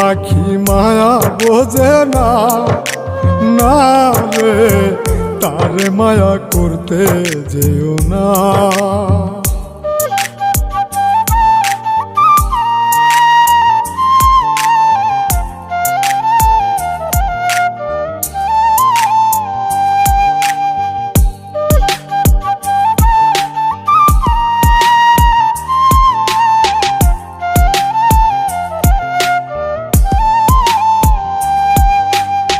পাখি মায়া বোঝে না না রে তার মায়া করতে যেও না।